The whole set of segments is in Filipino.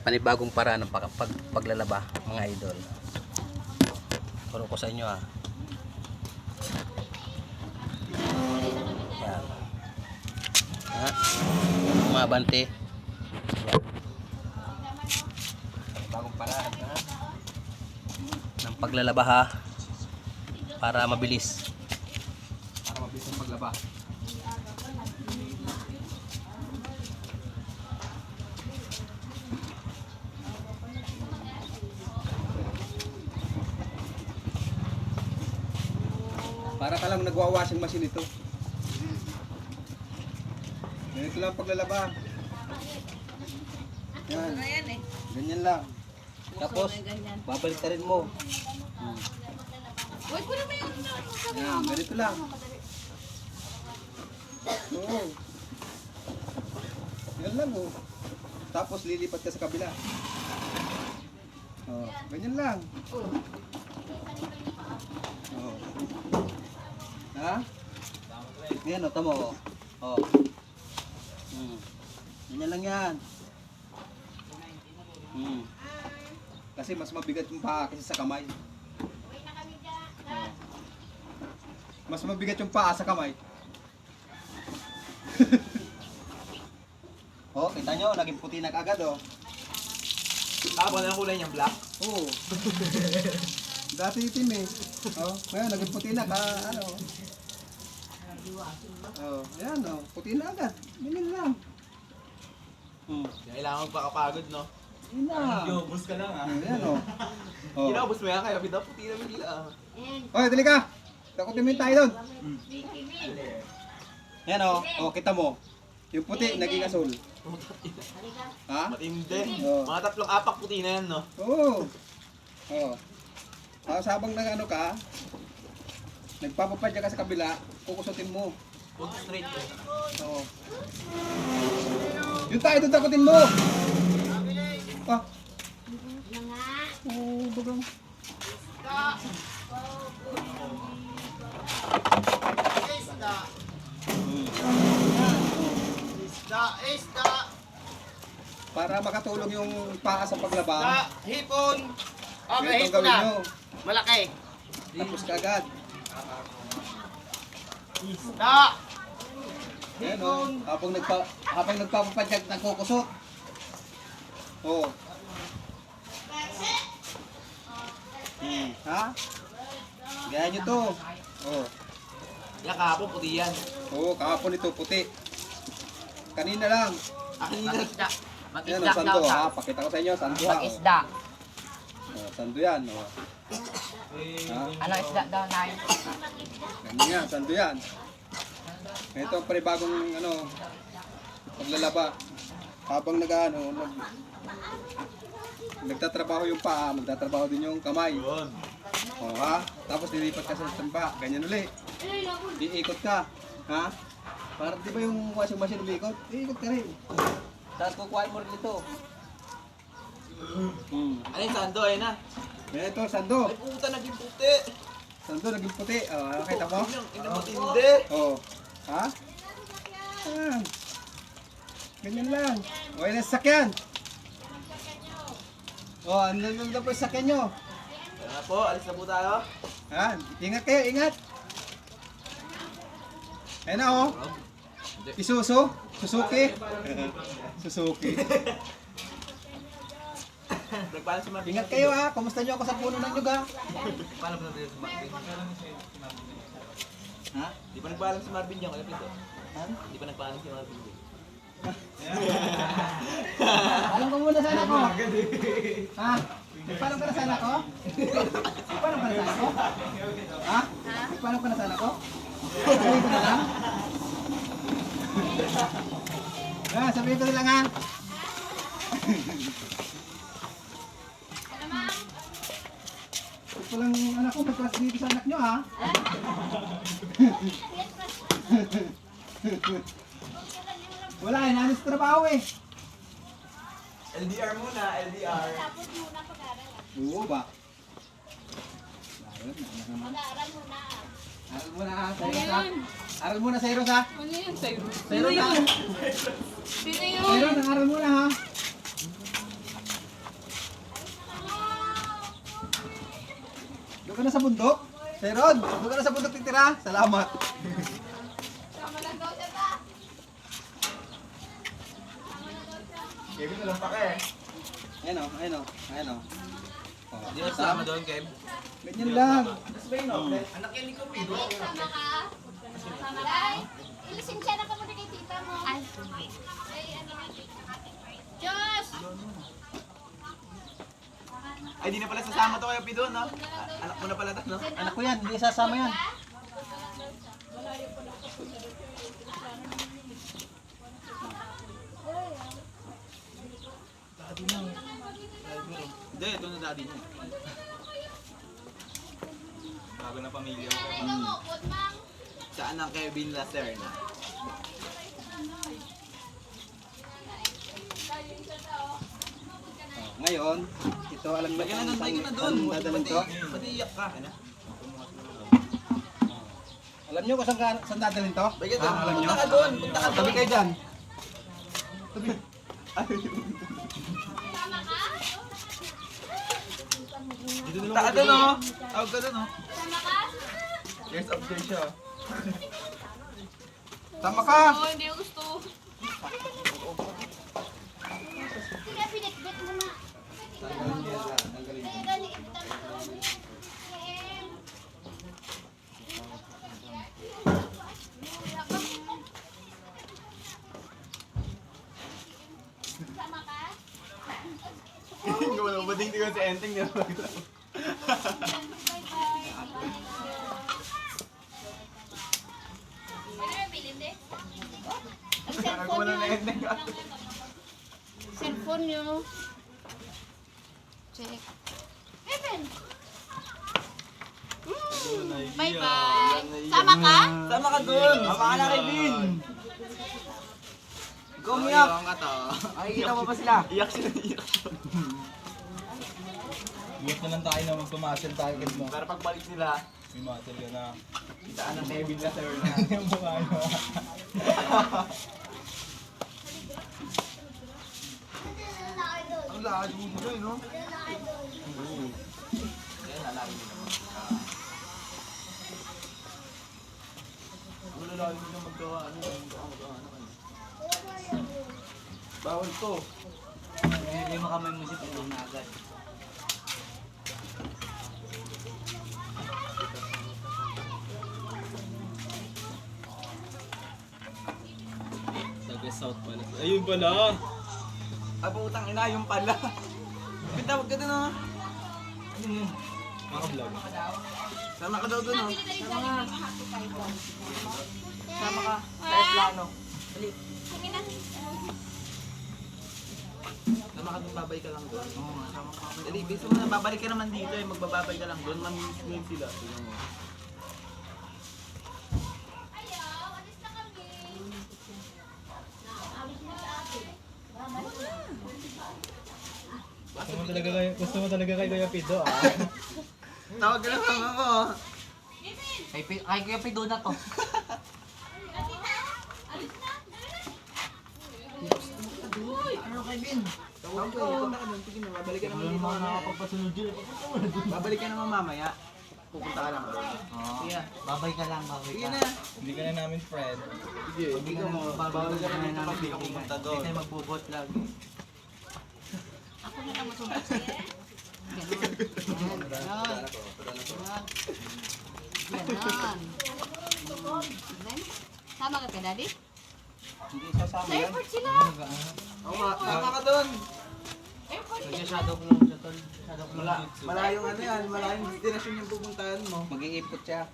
panibagong paraan ng pag, pag, paglalaba mga idol. Turo ko sa inyo ah. Yan. Ha? Mga bante. Yan. Panibagong paraan ha. Ng paglalaba ha. Para mabilis. Para mabilis ang paglaba. Para ka lang nagwa-washing machine ito. Ganito lang paglalaba. Yan. Eh. Ganyan lang. Tapos, ganyan. babalik ka rin mo. Uy, kunin mo yung ano. Yan, ganito lang. Oo. Yan lang oh. Tapos lilipat ka sa kabila. Oh, ganyan lang. Oh. Ha? Yan oh, tamo oh. Oh. Hmm. Ganyan lang yan. Hmm. Kasi mas mabigat yung paa kasi sa kamay. Oh. Mas mabigat yung paa sa kamay. oh, kita nyo, naging puti na kagad oh. Ah, ba na kulay niyang black? Oo. Dati itim eh. Oh, ngayon naging puti na ka ano. Oh, ayan oh, puti na agad. Ganyan lang. Hmm. Kailangan magpakapagod, no? Yun na. Yobus ka lang, ah. Ayan oh. Oh. Kinabos mo yan, kaya pita puti na bigla. ah. Oy, dali ka. Takutin mo yung tayo doon. Yan oh. Oh, kita mo. Yung puti, naging asul. Ha? Matindi. Oo. Mga tatlong apak puti na yan, no? Oo. Oo. Tapos habang nag ano ka, nagpapapadya ka sa kabila, kukusutin mo. Huwag straight eh. Oo. Yung tayo doon takutin mo. Ah. Oo, bagang. Isda, isda, Para makatulong yung paa sa paglaba, isda, hipon. Okay, hipon na. nyo. Malaki. Tapos kagad. Isda. Ayan o. Habang, nagpa, habang nagpapapadyag, nagkukusot. Oo. Hmm. Ha? Gaya nyo to. Oo. Yan kahapon, puti yan. Oo, kahapon ito puti. Kanina lang. Akin na. Mag-isda. Yan Mag-isda daw. Pakita ko sa inyo, sando ha. Mag-isda. Oh, sando yan. Oh. Ha? Anong isda daw, Nay? Ganyan yan, sando yan. Ito ang panibagong ano, paglalaba. Habang nag ano, nag, nagtatrabaho yung paa, magtatrabaho din yung kamay. Yun. O ha? Tapos lilipat ka sa tampa, ganyan uli. Iikot ka. Ha? Para di ba yung washing machine umiikot? Iikot ka rin. Tapos kukuhain mo rin ito. Hmm. Ano yung sando, ayun na. Ito, sando. Ay, puta, naging puti. Sando naging puti. O, nakita mo? Ina matindi. Oh. Ha? Yan. Ganyan lang. O, yun ang sakyan. O, ano na po yung sakyan nyo? Na po, alis na po tayo. Yan. Ingat kayo, ingat. Ayan na oh. Isuzu. Suzuki. Suzuki. Nagpaalam si Marvin. Ingat kayo ha. Kumusta nyo ako sa puno ng nyug ha? Paano ba natin si Marvin? Ha? Di pa nagpaalam si Marvin dyan, kalapit oh. Ha? Di pa nagpaalam si Marvin dyan. Alam ko muna sana ko. Ha? Paano ka na sana ko? Paano ka na sana ko? Ha? Paano ka na sana ko? Sabihin ko na lang? Ha, sabihin ko na lang ha? Ito lang anak ko, magklas dito sa anak nyo ha? Wala, inalis trabaho eh. LDR muna, LDR. Oo ba? Aral muna ha, sa Eros ha. Aral muna sa Eros ha. Ano yun? Sa Eros ha. Sino Sa Eros, ang aral muna ha. Ka na sa bundok? Sir Rod, doon ka na sa bundok titira? Salamat. Kevin, walang pake eh. Ayan o, ayan o, ayan o. Oh, Hindi na sama doon, Kev. Ganyan lang. Anak yan ni Cupido. Sama ka? Sama ka? Ilisensya na ka muna kay tita mo. Ay, Ay, ano Diyos! Ay, di na pala sasama to kay Cupido, no? A- Anak mo na pala to, no? Anak ko yan, hindi sasama yan. Hindi, ito na daddy niya. Bago na pamilya lumukot, ma'am. Saan ang Kevin Lacerna? Oh, ngayon, ito alam niyo Bagay na doon, bagay na doon. saan dadalhin to? Ba't iiyak ka? Ano? Alam niyo kung saan, ka- saan dadalhin to? Doon. Ah, alam niyo? Punta ka doon. Punta ka Tabi doon. kayo dyan. Sama ka? Punta ka doon, oh. Tawag ka doon, oh. Sama ka? Years of day siya. Tama ka! Oo, hindi ko gusto. Sige, pinitbit mo na. Mo ba din sa ending niya? Ano? Ang Ako cellphone ending. Cellphone yun. Check. Kevin! Mm, Bye-bye. Sama ka? Sama ka doon. Sama ka na, Kevin. Ikaw umiyak. ka to. Nakikita mo ba sila? Iyak sila, iyak siya. Iyak na lang tayo na magpumasel tayo agad mo. Pero pagbalik nila, May muscle ka na. kitaan ng Kevin Lacerna. Yung mukha nyo. Ang lakas mo dito, no? Mo na ano, ano, ano. Bawal to. Hindi mo kami musik ulo na agad. Taga South pala. Ayun pala. Ay, putang ina, yung pala. Pitawag ka dun, oh. Mga vlog. Sama ka daw dun, oh. Sama ka. Sa aeroplano. Sama ka dun, babay ka lang dun. Oo, sama ka. Dali, bisa mo na, babalik ka naman dito, eh. Magbababay ka lang dun. Mamimiss mo yun sila. Tingnan mo. Ayaw, alis na kami. Gusto mo talaga kayo, gusto mo talaga kay Kuya Pido ah. Tawag ka lang ako. Kay, Pi- kay Kuya Pido na to. Tawag ka, punta ka dun. Sige na, babalik ka naman dito. mamaya. Babalik ka naman mamaya. Pupunta ka lang dun. Sige, babay ka lang, babay Sige ka. na. Hindi ka na namin friend. Sige, hindi ka mo. Bawal ka naman di ka pupunta Hindi doon. tayo magbubot lagi. Ako na lang masumbot sa'yo. Ganon. Ganon. Ganon. Ganon. Ganon. Sama ka kay daddy? Hindi sasama Sa yan. airport sila. Oo sama ka doon. Airport sila. shadow clone. Shadow shadow clone. Mala, malayong ano yan, malayong destination yung pupuntahan mo. Mag-iipot siya.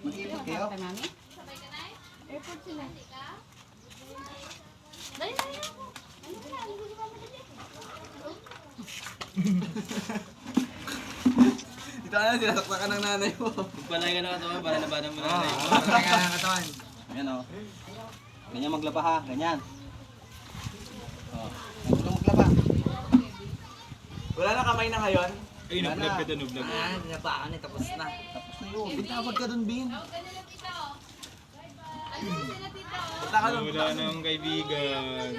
Mag-iipot kayo? Ka ka? Airport sila. Ako. Ka na? Ka na? Ito ano, sinasakta ka ng nanay mo. Magpalay ka na katawan para labanan mo na Oo. na Kaya nga katawan. Ayan o. Ganyan maglaba ha. Ganyan. Oh. Ganito maglaba. Wala na kamay na ngayon. Ay, nag-vlog ka doon, vlog. Ah, dinapaan eh, tapos na. Tapos na yun. Bitawag ka doon, Bin. Tawag ka nila tita oh. Alis na sila tita oh. Punta ka doon. Wala nang kaibigan.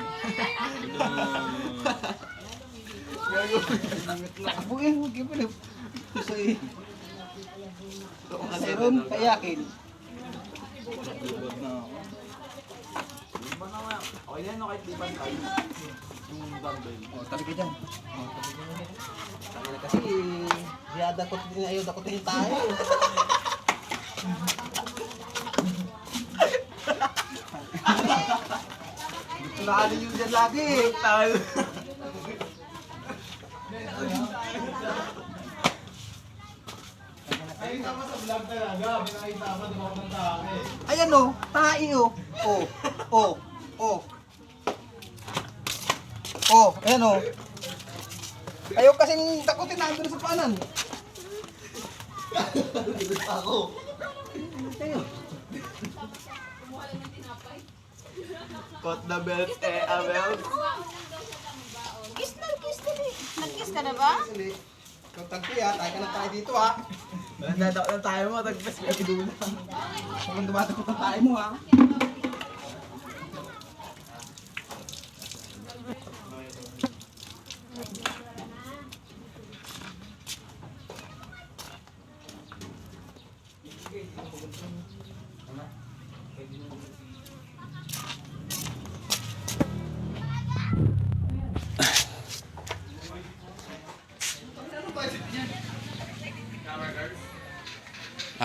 Ito na. Takbo eh. Huwag yung pala. Susuin. Serum, kayakin. Lubog na ako. Okay na, no, kahit di pantay. Yung dumbbell. O, tabi ka dyan. O, tabi ka dyan. Na kasi, siya dakot din ayaw dakotin tayo. Naalin yun dyan lagi. Tal. Ayan o, tae o. O, o, o. O, ayan o. Ayaw kasing takutin natin sa paanan. Ako. Ayun. Cut the belt, eh, a belt. Kiss na, kiss na eh. Nag-kiss ka na ba? Ikaw tagpi ha, tayo ka na tayo dito ha. Nandadako na tayo mo, tagpas ka idula. Huwag dumatakot ang tayo mo ha.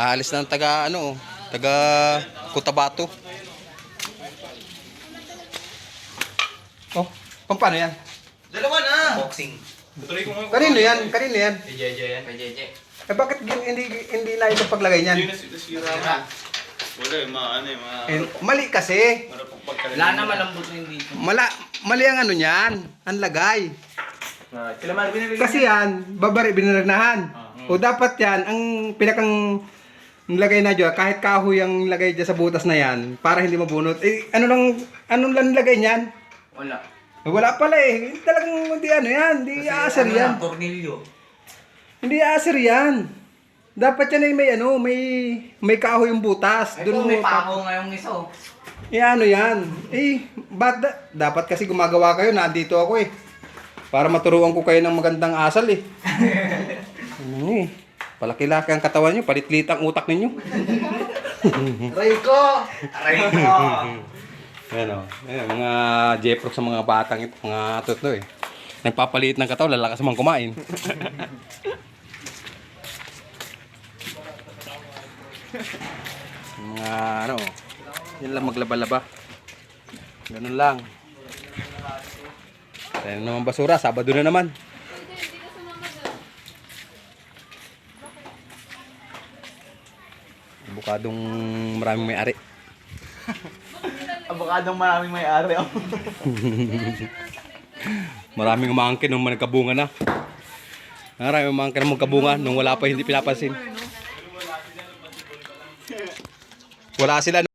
Aalis ang taga ano, taga Cotabato. Oh, pang paano yan? Dalawa na! Boxing. Tuloy ko nga. Kanino yan? Kanino yan? Kay Jeje yan. Kay Jeje. Eh bakit hindi hindi na ito paglagay niyan? Hindi na sira na. Wala eh, mga ano eh, mga... Eh, mali kasi. Wala na malambot na hindi. Mala, mali ang ano niyan. Ang lagay. Binibigyan. Kasi yan, babari binaragnahan. O dapat yan, ang pinakang nilagay na dyan, kahit kahoy ang lagay dyan sa butas na yan, para hindi mabunot. Eh, ano lang, ano lang nilagay niyan? Wala. Eh, Wala pala eh. Talagang hindi ano yan, hindi aaser yan. tornilyo. Hindi aaser yan. Dapat yan ay may ano, may may kahoy yung butas. Ito Doon may pako ngayong isa oh. Eh ano yan? Eh, ba't da- dapat kasi gumagawa kayo, nandito ako eh. Para maturuan ko kayo ng magandang asal eh. ano eh. Palaki-laki ang katawan nyo, palitlit ang utak ninyo. Rico! Rico! Ayan o. Ayan, mga Jeprox sa mga batang ito, mga tutlo eh. Nagpapaliit ng katawan, lalakas mang kumain. mga ano, yan lang maglaba-laba. Ganun lang. Tayo na naman basura, Sabado na naman. Bukadong maraming may-ari. Abokadong maraming may-ari. oh. Maraming umangkin nung nagkabunga na. Maraming umangkin nung magkabunga nung wala pa hindi pinapansin. Wala sila